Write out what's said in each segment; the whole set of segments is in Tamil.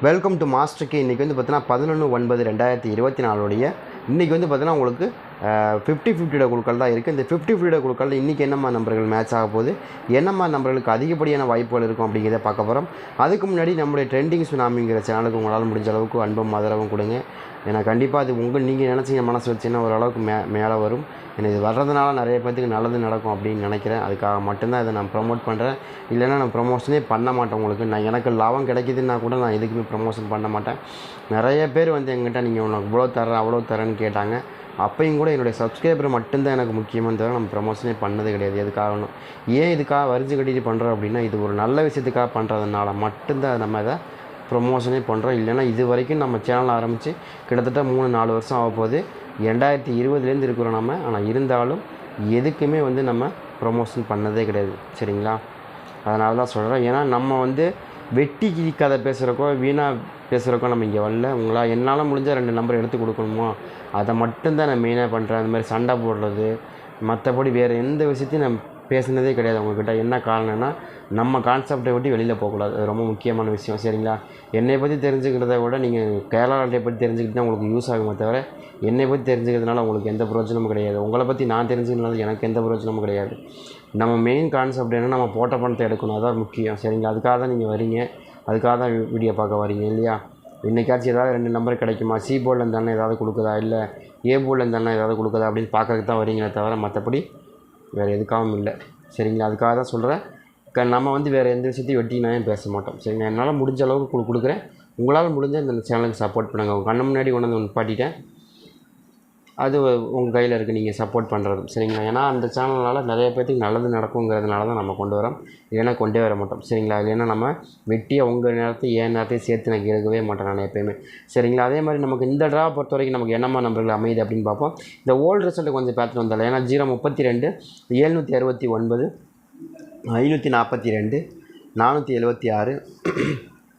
வெல்கம் டு மாஸ்டர் கே இன்றைக்கி வந்து பார்த்தீங்கன்னா பதினொன்று ஒன்பது ரெண்டாயிரத்தி இருபத்தி நாலுடைய இன்றைக்கி வந்து பார்த்தீங்கன்னா உங்களுக்கு ஃபிஃப்டி ஃபிஃப்டியோட குழுக்கள் தான் இருக்குது இந்த ஃபிஃப்டி ஃபிஃப்டியோட குழுக்களில் இன்றைக்கி என்னம்மா நம்பர்கள் மேட்ச் ஆக போகுது? என்னம்மா நம்பர்களுக்கு அதிகப்படியான வாய்ப்புகள் இருக்கும் அப்படிங்கிறத பார்க்க போகிறோம் அதுக்கு முன்னாடி நம்மளுடைய ட்ரெண்டிங் சுனாமிங்கிற சேனலுக்கு உங்களால் முடிஞ்ச அளவுக்கு அன்பும் ஆதரவும் கொடுங்க. ஏன்னா கண்டிப்பாக அது உங்கள் நீங்கள் நினச்சிங்க மனசு வச்சுன்னா ஓரளவுக்கு மே மேலே வரும். ஏன்னா இது வர்றதுனால நிறைய பேர்த்துக்கு நல்லது நடக்கும் அப்படின்னு நினைக்கிறேன். அதுக்காக மட்டும்தான் இதை நான் ப்ரொமோட் பண்ணுறேன் இல்லைன்னா நான் ப்ரொமோஷனே பண்ண மாட்டேன் உங்களுக்கு. நான் எனக்கு லாபம் கிடைக்குதுன்னா கூட நான் எதுக்குமே ப்ரொமோஷன் பண்ண மாட்டேன். நிறைய பேர் வந்து எங்கிட்ட நீங்கள் உனக்கு இவ்வளோ தரேன் அவ்வளோ தரேன்னு கேட்டாங்க. அப்பையும் கூட என்னுடைய சப்ஸ்கிரைபர் மட்டும்தான் எனக்கு முக்கியமான தவிர நம்ம ப்ரமோஷனே பண்ணது கிடையாது. எது காரணம் ஏன் இதுக்காக வரிஞ்சு கட்டிட்டு பண்ணுறோம் அப்படின்னா இது ஒரு நல்ல விஷயத்துக்காக பண்ணுறதுனால மட்டும்தான் நம்ம இதை ப்ரொமோஷனே பண்ணுறோம் இல்லைன்னா இது வரைக்கும் நம்ம சேனல் ஆரம்பித்து கிட்டத்தட்ட மூணு நாலு வருஷம் ஆக போகுது. ரெண்டாயிரத்தி இருபதுலேருந்து இருக்கிறோம் நம்ம ஆனால் இருந்தாலும் எதுக்குமே வந்து நம்ம ப்ரொமோஷன் பண்ணதே கிடையாது. சரிங்களா? அதனால தான் சொல்கிறேன் ஏன்னா நம்ம வந்து வெட்டி கதை பேசுகிறக்கோ வீணாக பேசுகிறக்கோ நம்ம இங்கே வரல. உங்களால் என்னால் முடிஞ்ச ரெண்டு நம்பர் எடுத்து கொடுக்கணுமோ அதை மட்டும்தான் நான் மெயினாக பண்ணுறேன் அந்த மாதிரி சண்டை போடுறது மற்றபடி வேறு எந்த விஷயத்தையும் நான் பேசுனதே கிடையாது அவங்கக்கிட்ட என்ன காரணம்னா நம்ம கான்செப்டை விட்டு வெளியில் போகக்கூடாது. அது ரொம்ப முக்கியமான விஷயம். சரிங்களா? என்னை பற்றி தெரிஞ்சுக்கிறத விட நீங்கள் கேரளா நாட்டை பற்றி தெரிஞ்சுக்கிட்டு தான் உங்களுக்கு யூஸ் ஆகுமே தவிர என்னை பற்றி தெரிஞ்சுக்கிறதுனால உங்களுக்கு எந்த பிரயோஜனமும் கிடையாது. உங்களை பற்றி நான் தெரிஞ்சுக்கிறதுனால எனக்கு எந்த பிரயோஜனமும் கிடையாது. நம்ம மெயின் கான்செப்ட் என்ன நம்ம போட்ட பணத்தை எடுக்கணும். அதான் முக்கியம். சரிங்களா? அதுக்காக தான் நீங்கள் வரீங்க. அதுக்காக தான் வீடியோ பார்க்க வரீங்க இல்லையா? இன்றைக்காச்சும் ஏதாவது ரெண்டு நம்பர் கிடைக்குமா? சி போர்டில் இருந்தாலும் ஏதாவது கொடுக்குதா? இல்லை ஏ போர்டில் இருந்தாலும் ஏதாவது கொடுக்குதா? அப்படின்னு பார்க்கறதுக்கு தான் வரீங்களே தவிர மற்றபடி வேறு எதுக்காகவும் இல்லை. சரிங்களா? அதுக்காக தான் சொல்கிறேன் க நம்ம வந்து வேறு எந்த விஷயத்தையும் வெட்டி பேச மாட்டோம். சரிங்களா? என்னால் முடிஞ்ச அளவுக்கு கொடுக்குறேன். உங்களால் முடிஞ்ச இந்த சேனலுக்கு சப்போர்ட் பண்ணுங்கள் உங்கள் கண்ணு முன்னாடி கொண்டு வந்து நிப்பாட்டிட்டேன். அது உங்கள் கையில் இருக்குது நீங்கள் சப்போர்ட் பண்ணுறது சரிங்களா? ஏன்னா அந்த சேனல்னால் நிறைய பேர்த்துக்கு நல்லது நடக்குங்கிறதுனால தான் நம்ம கொண்டு வரோம். இல்லைன்னா கொண்டே வர மாட்டோம். சரிங்களா? இல்லைன்னா நம்ம வெட்டியை உங்கள் நேரத்தை ஏன் நேரத்தையும் சேர்த்து நான் கேட்கவே மாட்டேன் நான் எப்போயுமே. சரிங்களா? அதே மாதிரி நமக்கு இந்த ட்ரா பொறுத்த வரைக்கும் நமக்கு என்னம்மா நம்பர்கள் அமையுது அப்படின்னு பார்ப்போம். இந்த ஓல்டு ரிசல்ட்டு கொஞ்சம் பார்த்துட்டு வந்தால ஏன்னா ஜீரோ முப்பத்தி ரெண்டு ஏழ்நூற்றி அறுபத்தி ஒன்பது ஐநூற்றி நாற்பத்தி ரெண்டு நானூற்றி எழுபத்தி ஆறு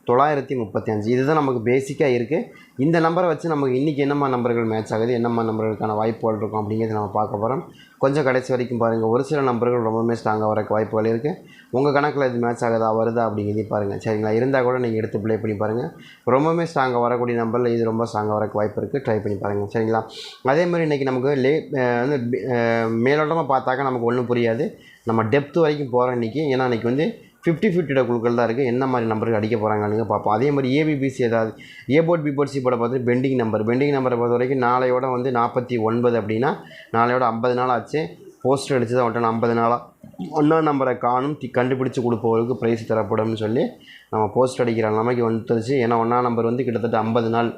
தொள்ளாயிரத்தி முப்பத்தி அஞ்சு. இதுதான் நமக்கு பேசிக்காக இருக்குது இந்த நம்பரை வச்சு நமக்கு இன்றைக்கி என்னம்மா நம்பர்கள் மேட்ச் ஆகுது என்னம்மா நம்பர்களுக்கான வாய்ப்புகள் இருக்கும் அப்படிங்கிறத நம்ம பார்க்க போகிறோம் கொஞ்சம் கடைசி வரைக்கும் பாருங்கள் ஒரு சில நம்பர்கள் ரொம்பவுமே ஸ்ட்ராங்காக வரக்கு வாய்ப்புகள் இருக்குது உங்கள் கணக்கில் இது மேட்ச் ஆகுதா வருதா அப்படிங்கிறதே பாருங்கள் சரிங்களா? இருந்தால் கூட நீங்கள் எடுத்து ப்ளே பண்ணி பாருங்கள் ரொம்பவுமே ஸ்ட்ராங்காக வரக்கூடிய நம்பரில் இது ரொம்ப ஸ்ட்ராங்காக வரக்கு வாய்ப்பு இருக்குது ட்ரை பண்ணி பாருங்கள் சரிங்களா? அதே மாதிரி இன்றைக்கி நமக்கு லே வந்து மேலோட்டமாக பார்த்தாக்கா நமக்கு ஒன்றும் புரியாது. நம்ம டெப்த் வரைக்கும் போகிறோம் இன்றைக்கி ஏன்னா இன்றைக்கி வந்து ஃபிஃப்டி ஃபிஃப்டியோட குழுக்கள் தான் இருக்குது என்ன மாதிரி நம்பருக்கு அடிக்க போகிறாங்கன்னு பார்ப்போம். அதே மாதிரி ஏபிபிசி ஏதாவது A board B board C பார்த்து பெண்டிங் நம்பர் பெண்டிங் நம்பரை பொறுத்த வரைக்கும் நாளையோட வந்து நாற்பத்தி ஒன்பது அப்படின்னா நாளையோட ஐம்பது நாள் ஆச்சு. போஸ்டர் அடித்து தான் ஒட்டணும். ஐம்பது நாளாக ஒன்றா நம்பரை காணும் தி கண்டுபிடிச்சி கொடுப்பவருக்கு ப்ரைஸ் தரப்படும்னு சொல்லி நம்ம போஸ்ட் அடிக்கிற நிலைமைக்கு வந்துருச்சு. ஏன்னா ஒன்றாம் நம்பர் வந்து கிட்டத்தட்ட ஐம்பது நாள்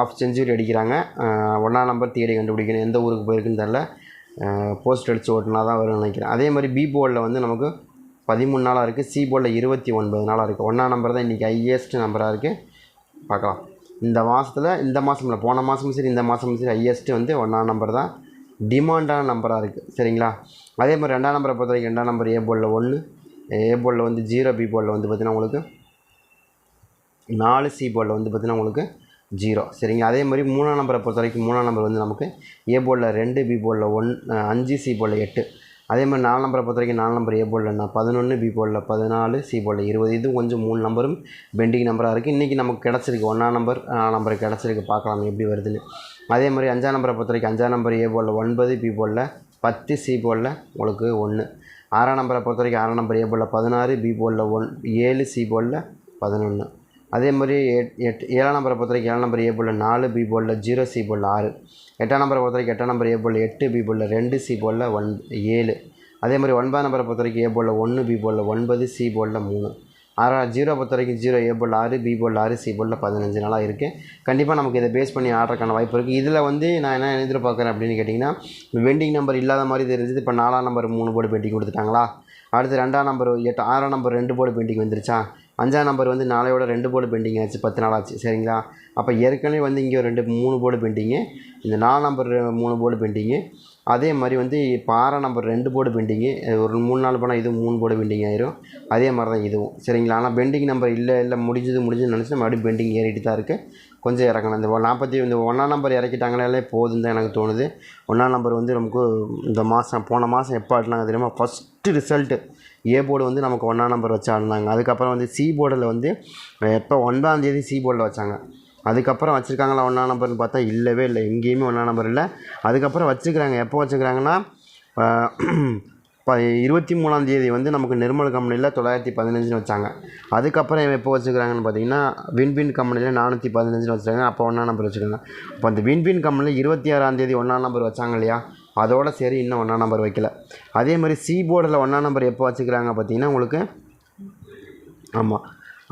ஆஃப் செஞ்சுரி அடிக்கிறாங்க. ஒன்றா நம்பர் தேடி கண்டுபிடிக்கணும். எந்த ஊருக்கு போயிருக்குன்னு தெரில போஸ்ட் அடித்து ஓட்டினா தான் வரும்னு நினைக்கிறேன். அதே மாதிரி பி போர்டில் வந்து நமக்கு பதிமூணு நாளாக இருக்குது சி போர்டில் இருபத்தி ஒன்பது நாளாக இருக்குது ஒன்றா நம்பர் தான் இன்றைக்கி ஹையஸ்ட் நம்பராக இருக்குது பார்க்கலாம். இந்த மாதத்தில் இந்த மாதம் இல்லை போன மாதமும் சரி இந்த மாதமும் சரி ஹையஸ்ட்டு வந்து ஒன்றாம் நம்பர் தான். டிமாண்டான நம்பராக இருக்குது சரிங்களா? அதே மாதிரி ரெண்டாம் நம்பரை பொறுத்த வரைக்கும் ரெண்டாம் நம்பர் ஏ போர்டில் ஒன்று ஏ போர்டில் வந்து ஜீரோ பி போர்டில் வந்து பார்த்திங்கன்னா உங்களுக்கு நாலு சி போர்டில் வந்து பார்த்திங்கன்னா உங்களுக்கு ஜீரோ சரிங்க? அதே மாதிரி மூணாம் நம்பரை பொறுத்த வரைக்கும் மூணாம் நம்பர் வந்து நமக்கு ஏ போர்டில் ரெண்டு பி போர்டில் ஒன் அஞ்சு சி போர்டில் எட்டு. அதே மாதிரி நாலு நம்பரை பொறுத்த வரைக்கும் நாலு நம்பர் ஏ போர்டில் பதினொன்று பி போர்டில் பதினாலு சி போர்டில் இருபது. இது கொஞ்சம் மூணு நம்பரும் பெண்டிங் நம்பராக இருக்குது இன்றைக்கி நமக்கு கிடச்சிருக்கு ஒன்றாம் நம்பர் நாலாம் நம்பர் கிடச்சிருக்கு. பார்க்கலாம் எப்படி வருதுன்னு. அதே மாதிரி அஞ்சாம் நம்பரை பொறுத்த வரைக்கும் அஞ்சாம் நம்பர் ஏ போர்டில் ஒன்பது பி போர்டில் பத்து சி போர்டில் உங்களுக்கு ஒன்று ஆறாம் நம்பரை பொறுத்த வரைக்கும் ஆறாம் நம்பர் ஏ போர்டில் பதினாறு பி போர்டில் ஒன் ஏழு சி போர்டில் பதினொன்று அதே மாதிரி எட் ஏழாம் நம்பரை பொறுத்த வரைக்கும் ஏழாம் நம்பர் ஏ போர்டில் நாலு பி போலில் ஜீரோ சி போர்டில் ஆறு. எட்டாம் நம்பரை பொறுத்த வரைக்கும் எட்டாம் நம்பர் ஏ போர்டில் எட்டு பி போலில் ரெண்டு சி போலில் ஒன் ஏழு. அதே மாதிரி ஒன்பதாம் நம்பரை பொறுத்த வரைக்கும் ஏ போலில் ஒன்று பி போலில் ஒன்பது சி போலில் மூணு. ஆறா ஜீரோ பொறுத்த வரைக்கும் ஜீரோ ஏ போல் ஆறு பி போல் ஆறு சி போர்டில் பதினஞ்சு நாளாக இருக்குது கண்டிப்பாக நமக்கு இதை பேஸ் பண்ணி ஆடுறதுக்கான வாய்ப்பு இருக்குது இதில் வந்து நான் என்ன எதிர்பார்க்குறேன் அப்படின்னு கேட்டிங்கன்னா வெண்டிங் நம்பர் இல்லாத மாதிரி தெரிஞ்சது இப்போ நாலாம் நம்பர் மூணு போர்டு பெண்டிங் கொடுத்துட்டாங்களா? அடுத்து ரெண்டாம் நம்பர் எட்டு ஆறாம் நம்பர் ரெண்டு போர்டு பெயிண்டிங் வந்துருச்சா? அஞ்சாம் நம்பர் வந்து நாளையோட ரெண்டு போர்டு பெண்டிங் ஆச்சு பத்து நாள் ஆச்சு. சரிங்களா? அப்போ ஏற்கனவே வந்து இங்கே ரெண்டு மூணு போர்டு பெண்டிங்கு இந்த நாலு நம்பர் மூணு போர்டு பெண்டிங்கு அதே மாதிரி வந்து பாறை நம்பர் ரெண்டு போர்டு பெண்டிங்கு ஒரு மூணு நாள் போனால் இது மூணு போர்டு பெண்டிங் ஆயிரும். அதே மாதிரி தான் இதுவும். சரிங்களா? ஆனால் பெண்டிங் நம்பர் இல்லை இல்லை முடிஞ்சது முடிஞ்சுன்னு நினச்சி மறுபடியும் பெண்டிங் ஏறிட்டு தான் இருக்குது கொஞ்சம் இறக்கணும். இந்த நாற்பத்தி இந்த ஒன்றாம் நம்பர் இறக்கிட்டாங்களே போதும் தான் எனக்கு தோணுது. ஒன்றாம் நம்பர் வந்து நமக்கு இந்த மாதம் போன மாதம் எப்போ ஆட்டலாம் தெரியுமா? ஃபஸ்ட்டு ரிசல்ட்டு ஏ போர்டு வந்து நமக்கு ஒன்றாம் நம்பர் வச்சு ஆடினாங்க. அதுக்கப்புறம் வந்து சி போர்டில் வந்து எப்போ ஒன்பதாம் தேதி சி போர்டில் வச்சாங்க. அதுக்கப்புறம் வச்சுருக்காங்களா ஒன்றாம் நம்பர்னு பார்த்தா இல்லவே இல்லை. எங்கேயுமே ஒன்றாம் நம்பர் இல்லை. அதுக்கப்புறம் வச்சுக்கிறாங்க எப்போ வச்சுக்கிறாங்கன்னா இப்போ இருபத்தி மூணாம் தேதி வந்து நமக்கு நிர்மல் கம்பெனியில் தொள்ளாயிரத்தி பதினஞ்சுன்னு வச்சாங்க. அதுக்கப்புறம் எப்போ வச்சுக்கிறாங்கன்னு பார்த்தீங்கன்னா வின்பின் கம்பெனியில் நானூற்றி பதினஞ்சுன்னு வச்சுருக்காங்க. அப்போ ஒன்றாம் நம்பர் வச்சுருக்காங்க. அப்போ அந்த வின்பின் கம்பெனியில் இருபத்தி ஆறாம் தேதி ஒன்றாம் நம்பர் வச்சாங்க இல்லையா? அதோட சரி இன்னும் ஒன்றா நம்பர் வைக்கல. அதே மாதிரி சி போர்டில் ஒன்றா நம்பர் எப்போ வச்சுக்கிறாங்க பார்த்தீங்கன்னா உங்களுக்கு ஆமாம்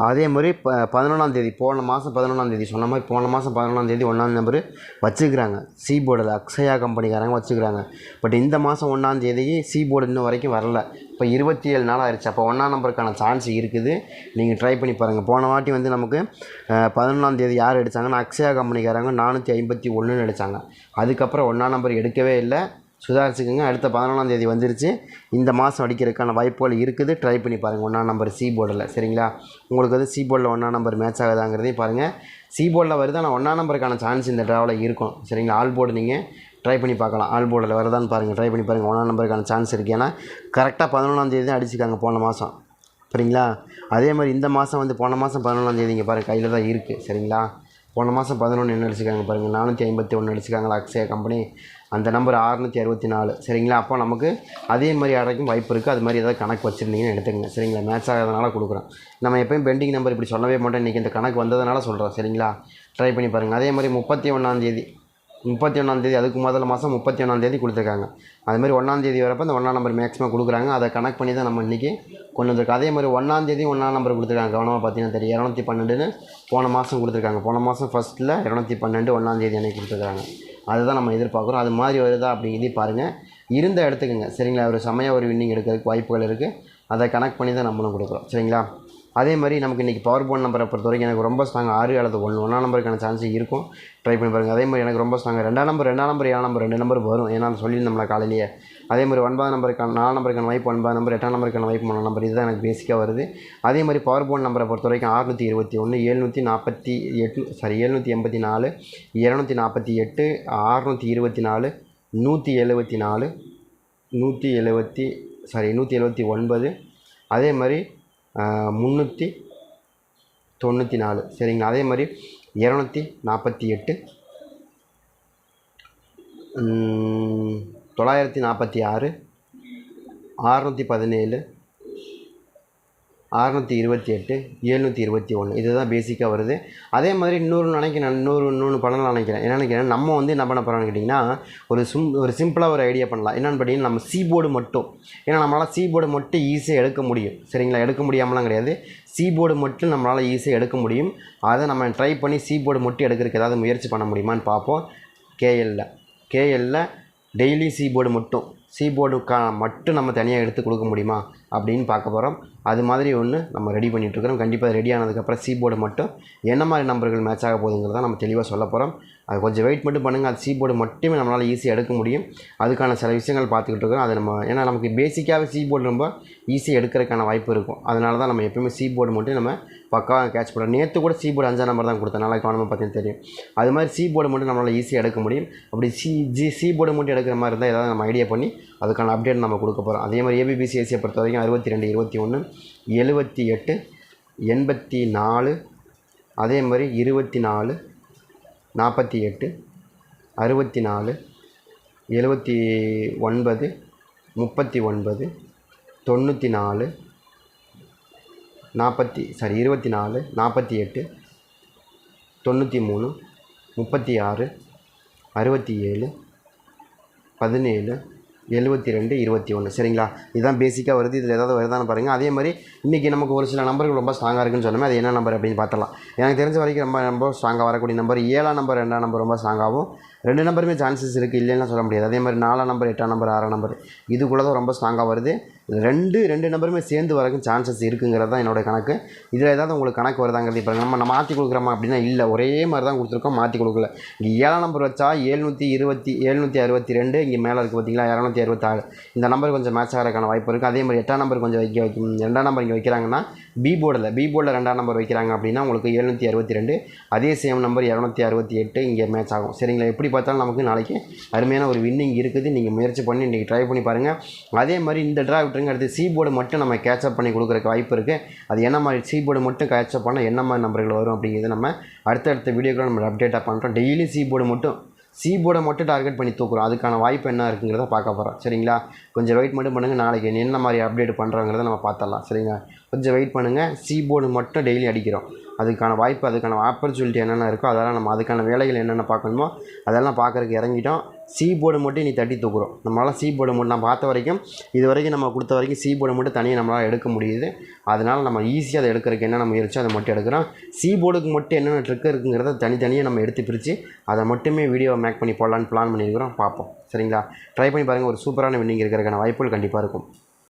அதே மாதிரி ப பதினொன்றாம் தேதி போன மாதம் பதினொன்றாம் தேதி சொன்ன மாதிரி போன மாதம் பதினொன்றாம் தேதி ஒன்றாம் நம்பர் வச்சுக்கிறாங்க. சி போர்டில் அக்ஷயா கம்பெனிக்காரங்க வச்சுக்கிறாங்க. பட் இந்த மாதம் ஒன்றாம் தேதி சி போர்டு இன்னும் வரைக்கும் வரல. இப்போ இருபத்தி ஏழு நாள் ஆயிடுச்சு அப்போ ஒன்றாம் நம்பருக்கான சான்ஸ் இருக்குது. நீங்கள் ட்ரை பண்ணி பாருங்கள் போன வாட்டி வந்து நமக்கு பதினொன்றாம் தேதி யார் அடித்தாங்கன்னா அக்ஷயா கம்பெனிக்காரங்க நானூற்றி ஐம்பத்தி ஒன்றுன்னு அடித்தாங்க அதுக்கப்புறம் ஒன்றாம் நம்பர் எடுக்கவே இல்லை. சுதாரிச்சுக்கோங்க. அடுத்த பதினொன்றாம் தேதி வந்துருச்சு. இந்த மாதம் அடிக்கிறதுக்கான வாய்ப்புகள் இருக்குது. ட்ரை பண்ணி பாருங்கள் ஒன்றாம் நம்பர் சி போர்டில் சரிங்களா? உங்களுக்கு வந்து சி போர்டில் ஒன்றா நம்பர் மேட்ச் ஆகுதாங்கிறதையும் பாருங்கள் சி போர்டில் வருது? ஆனால் ஒன்றாம் நம்பருக்கான சான்ஸ் இந்த ட்ராவில் இருக்கும். சரிங்களா? ஆல் போர்டு நீங்கள் ட்ரை பண்ணி பார்க்கலாம். ஆல் போர்டில் வருதான்னு பாருங்கள் ட்ரை பண்ணி பாருங்கள் ஒன்றாம் நம்பருக்கான சான்ஸ் இருக்குது ஏன்னா கரெக்டாக பதினொன்றாம் தேதி தான் அடிச்சிருக்காங்க போன மாதம். சரிங்களா அதே மாதிரி இந்த மாதம் வந்து போன மாதம் பதினொன்றாம் தேதி இங்கே பாருங்கள் கையில் தான் இருக்குது சரிங்களா? போன மாதம் பதினொன்று என்ன அடிச்சிருக்காங்க பாருங்கள் நானூற்றி ஐம்பத்தி ஒன்று அடிச்சிருக்காங்களா அக்ஷயா கம்பெனி. அந்த நம்பர் அறுநூற்றி அறுபத்தி நாலு சரிங்களா? அப்போ நமக்கு அதே மாதிரி அடைக்கும் வாய்ப்பு இருக்குது அது மாதிரி ஏதாவது கணக்கு வச்சுருந்தீங்கன்னு எடுத்துக்கங்க. சரிங்களா? மேட்ச் ஆகிறதுனால கொடுக்குறோம். நம்ம எப்பயும் பெண்டிங் நம்பர் இப்படி சொல்லவே மாட்டோம். இன்றைக்கி இந்த கணக்கு வந்ததுனால சொல்கிறோம் சரிங்களா? ட்ரை பண்ணி பாருங்கள் அதே மாதிரி முப்பத்தி ஒன்றாந்தேதி முப்பத்தி ஒன்றாந்தேதி அதுக்கு முதல்ல மாதம் முப்பத்தி ஒன்றாந்தேதி கொடுத்துருக்காங்க. அது மாதிரி ஒன்றாந்தேதி வரப்போ அந்த ஒன்றாம் நம்பர் மேக்ஸிமம் கொடுக்குறாங்க. அதை கனெக்ட் பண்ணி தான் நம்ம இன்றைக்கி கொண்டு வந்திருக்கோம் அதே மாதிரி ஒன்றாந்தேதி ஒன்றாம் நம்பர் கொடுத்துருக்காங்க. கவனமாக பார்த்தீங்கன்னா தெரியும். இரநூத்தி பன்னெண்டுன்னு போன மாதம் கொடுத்துருக்காங்க. போன மாதம் ஃபஸ்ட்டில் இரநூத்தி பன்னெண்டு ஒன்றாந்தேதி அன்னைக்கு கொடுத்துருக்காங்க. அதுதான் நம்ம எதிர்பார்க்குறோம். அது மாதிரி வருதா அப்படிங்கிறதையும் பாருங்கள் இருந்த எடுத்துக்கோங்க சரிங்களா? ஒரு சமயம் ஒரு வின்னிங் எடுக்கிறதுக்கு வாய்ப்புகள் இருக்குது அதை கனெக்ட் பண்ணி தான் நம்மளும் கொடுக்குறோம். சரிங்களா? அதே மாதிரி நமக்கு இன்றைக்கி பவர் போன் நம்பரை பொறுத்த வரைக்கும் எனக்கு ரொம்ப ஸ்ட்ராங் ஆறு அல்லது ஒன்று ஒன்றாம் நம்பருக்கான சான்ஸ் இருக்கும். ட்ரை பண்ணி பாருங்கள் அதே மாதிரி எனக்கு ரொம்ப ஸ்ட்ராங் ரெண்டாம் நம்பர் ரெண்டாம் நம்பர் ஏழாம் நம்பர் ரெண்டு நம்பர் வரும். ஏன்னா சொல்லியிருந்தோம்ல காலையிலேயே. அதே மாதிரி ஒன்பதாம் நம்பருக்கான நாலு நம்பருக்கான வாய்ப்பு ஒன்பது நம்பர் எட்டாம் நம்பருக்கான வாய்ப்பு மூணு நம்பர் இதுதான் எனக்கு பேசிக்காக வருது. அதே மாதிரி பவர் போன் நம்பரை பொறுத்த வரைக்கும் அறுநூற்றி இருபத்தி ஒன்று எழுநூற்றி நாற்பத்தி எட்டு சாரி எழுநூற்றி எண்பத்தி நாலு இரநூத்தி நாற்பத்தி எட்டு அறுநூற்றி இருபத்தி நாலு நூற்றி எழுபத்தி நாலு நூற்றி எழுபத்தி சாரி நூற்றி எழுபத்தி ஒன்பது. அதே மாதிரி முந்நூற்றி தொண்ணூற்றி நாலு சரிங்களா? அதே மாதிரி இரநூத்தி நாற்பத்தி எட்டு தொள்ளாயிரத்தி நாற்பத்தி ஆறு அறநூற்றி பதினேழு அறநூற்றி இருபத்தி எட்டு எழுநூற்றி இருபத்தி ஒன்று. இதுதான் பேசிக்காக வருது. அதே மாதிரி இன்னொரு நினைக்கிறேன் இன்னொரு இன்னொன்று பண்ணலாம் நினைக்கிறேன். என்ன நினைக்கிறேன் நம்ம வந்து என்ன பண்ண போகிறோம்னு கேட்டிங்கன்னா ஒரு சிம் ஒரு சிம்பிளாக ஒரு ஐடியா பண்ணலாம். என்னென்னு பார்த்தீங்கன்னா நம்ம சி போர்டு மட்டும். ஏன்னா நம்மளால் சி போர்டு மட்டும் ஈஸியாக எடுக்க முடியும். சரிங்களா? எடுக்க முடியாமலாம் கிடையாது. சி போர்டு மட்டும் நம்மளால் ஈஸியாக எடுக்க முடியும். அதை நம்ம ட்ரை பண்ணி சி போர்டு மட்டும் எடுக்கிறதுக்கு ஏதாவது முயற்சி பண்ண முடியுமான்னு பார்ப்போம். கேஎல்ல கேஎல்ல டெய்லி சீபோர்டு மட்டும். சீபோர்டுக்கான மட்டும் நம்ம தனியாக எடுத்து கொடுக்க முடியுமா? அப்படின்னு பார்க்க போகிறோம் அது மாதிரி ஒன்று நம்ம ரெடி பண்ணிகிட்ருக்கிறோம் கண்டிப்பாக ரெடி ஆனதுக்கப்புறம் சி போர்டு மட்டும் என்ன மாதிரி நம்பர்கள் மேட்ச் ஆக போகுதுங்கிறத நம்ம தெளிவாக சொல்ல போகிறோம் அது கொஞ்சம் வெயிட் மட்டும் பண்ணுங்கள் அது சி போர்டு மட்டுமே நம்மளால் ஈஸியாக எடுக்க முடியும். அதுக்கான சில விஷயங்கள் பார்த்துக்கிட்டு இருக்கோம். அது நம்ம ஏன்னா நமக்கு பேசிக்காகவே சி போர்டு ரொம்ப ஈஸியாக எடுக்கிறதுக்கான வாய்ப்பு இருக்கும். அதனால தான் நம்ம எப்போயுமே சி போர்டு மட்டும் நம்ம பக்காவாக கேட்ச் பண்ணுறோம் நேற்று கூட சி போர்டு அஞ்சாம் நம்பர் தான் கொடுத்தேன். நல்லா கவனமாக பார்த்தீங்கன்னு தெரியும். அது மாதிரி சி போர்டு மட்டும் நம்மளால் ஈஸியாக எடுக்க முடியும். அப்படி சி ஜி சி போர்டு மட்டும் எடுக்கிற மாதிரி இருந்தால் ஏதாவது நம்ம ஐடியா பண்ணி அதுக்கான அப்டேட் நம்ம கொடுக்க போகிறோம் அதே மாதிரி ஏபிபிசிஎஸ்சியை பொறுத்த வரைக்கும் அறுபத்தி ரெண்டு இருபத்தி ஒன்று எழுபத்தி எட்டு எண்பத்தி நாலு அதே மாதிரி இருபத்தி நாலு நாற்பத்தி எட்டு அறுபத்தி நாலு எழுபத்தி ஒன்பது முப்பத்தி ஒன்பது தொண்ணூற்றி நாலு நாற்பத்தி சாரி இருபத்தி நாலு நாற்பத்தி எட்டு தொண்ணூற்றி மூணு முப்பத்தி ஆறு அறுபத்தி ஏழு பதினேழு எழுபத்தி ரெண்டு இருபத்தி ஒன்று சரிங்களா? இதுதான் பேசிக்காக வருது. இதில் ஏதாவது வருதான்னு பாருங்கள் அதே மாதிரி இன்றைக்கி நமக்கு ஒரு சில நம்பர்கள் ரொம்ப ஸ்ட்ராங்காக இருக்குன்னு சொன்னோமே அது என்ன நம்பர் அப்படின்னு பார்த்தலாம் எனக்கு தெரிஞ்ச வரைக்கும் ரொம்ப ரொம்ப ஸ்ட்ராங்காக வரக்கூடிய நம்பர் ஏழாம் நம்பர் ரெண்டாம் நம்பர் ரொம்ப ஸ்ட்ராங்காகவும் ரெண்டு நம்பருமே சான்சஸ் இருக்குது இல்லைன்னா சொல்ல முடியாது. அதே மாதிரி நாலாம் நம்பர் எட்டாம் நம்பர் ஆறாம் நம்பர் இதுக்குள்ளே தான் ரொம்ப ஸ்ட்ராங்காக வருது. ரெண்டு ரெண்டு நம்பருமே சேர்ந்து வரக்கும் சான்சஸ் இருக்குங்கிறது தான் என்னோடய கணக்கு. இதில் ஏதாவது உங்களுக்கு கணக்கு வருதாங்கிறது இப்போ நம்ம நம்ம மாற்றி கொடுக்குறோமா அப்படின்னா இல்லை. ஒரே மாதிரி தான் கொடுத்துருக்கோம் மாற்றி கொடுக்கல. இங்கே ஏழாம் நம்பர் வச்சா ஏழ்நூற்றி இருபத்தி ஏழ்நூற்றி அறுபத்தி ரெண்டு இங்கே மேலே இருக்குது பார்த்தீங்களா இரநூத்தி அறுபத்தாறு. இந்த நம்பர் கொஞ்சம் மேட்ச் ஆகிறதுக்கான வாய்ப்பு இருக்குது அதே மாதிரி எட்டாம் நம்பர் கொஞ்சம் வைக்க வைக்கும் ரெண்டாம் நம்பர் இங்கே வைக்கிறாங்கன்னா பி போர்டில் பி போர்டில் ரெண்டாம் நம்பர் வைக்கிறாங்க அப்படின்னா உங்களுக்கு எழுநூற்றி அறுபத்தி ரெண்டு அதே சேம் நம்பர் இரநூத்தி அறுபத்தி எட்டு இங்கே மேட்ச் ஆகும். சரிங்களா? எப்படி பார்த்தாலும் நமக்கு நாளைக்கு அருமையான ஒரு வின்னிங் இருக்குது. நீங்கள் முயற்சி பண்ணி இன்றைக்கி ட்ரை பண்ணி பாருங்கள் அதே மாதிரி இந்த ட்ரா விட்டு அடுத்து சி போர்டு மட்டும் நம்ம கேட்சப் பண்ணி கொடுக்குறக்கு வாய்ப்பு இருக்குது அது என்ன மாதிரி சி போர்டு மட்டும் கேட்சப் பண்ணால் என்ன மாதிரி நம்பர்கள் வரும் அப்படிங்கிறது நம்ம அடுத்தடுத்த வீடியோக்களை நம்ம அப்டேட்டாக பண்ணுறோம் டெய்லி சி போர்டு மட்டும் சி போர்டை மட்டும் டார்கெட் பண்ணி தூக்குறோம். அதுக்கான வாய்ப்பு என்ன இருக்குங்கிறத பார்க்க போகிறோம் சரிங்களா? கொஞ்சம் வெயிட் மட்டும் பண்ணுங்கள் நாளைக்கு என்ன மாதிரி அப்டேட் பண்ணுறோங்கிறத நம்ம பார்த்தலாம் சரிங்களா? கொஞ்சம் வெயிட் பண்ணுங்கள் சி போர்டு மட்டும் டெய்லி அடிக்கிறோம். அதுக்கான வாய்ப்பு அதுக்கான ஆப்பர்ச்சுனிட்டி என்னென்ன இருக்கோ அதெல்லாம் நம்ம அதுக்கான வேலைகள் என்னென்ன பார்க்கணுமோ அதெல்லாம் பார்க்குறக்கு இறங்கிட்டோம். சி போர்டு மட்டும் நீ தட்டி தூக்குறோம். நம்மளால் சி போர்டு மட்டும் நான் பார்த்த வரைக்கும் இது வரைக்கும் நம்ம கொடுத்த வரைக்கும் சி போர்டு மட்டும் தனியாக நம்மளால் எடுக்க முடியுது. அதனால் நம்ம ஈஸியாக அதை எடுக்கிறதுக்கு என்னென்ன முயற்சியோ அதை மட்டும் எடுக்கிறோம். சி போர்டுக்கு மட்டும் என்னென்ன ட்ரிக் இருக்குங்கிறத தனித்தனியாக நம்ம எடுத்து பிரித்து அதை மட்டுமே வீடியோவை மேக் பண்ணி போடலான்னு பிளான் பண்ணியிருக்கிறோம். பார்ப்போம். சரிங்களா? ட்ரை பண்ணி பாருங்கள் ஒரு சூப்பரான வின்னிங் இருக்கிறதுக்கான வாய்ப்புகள் கண்டிப்பாக இருக்கும்.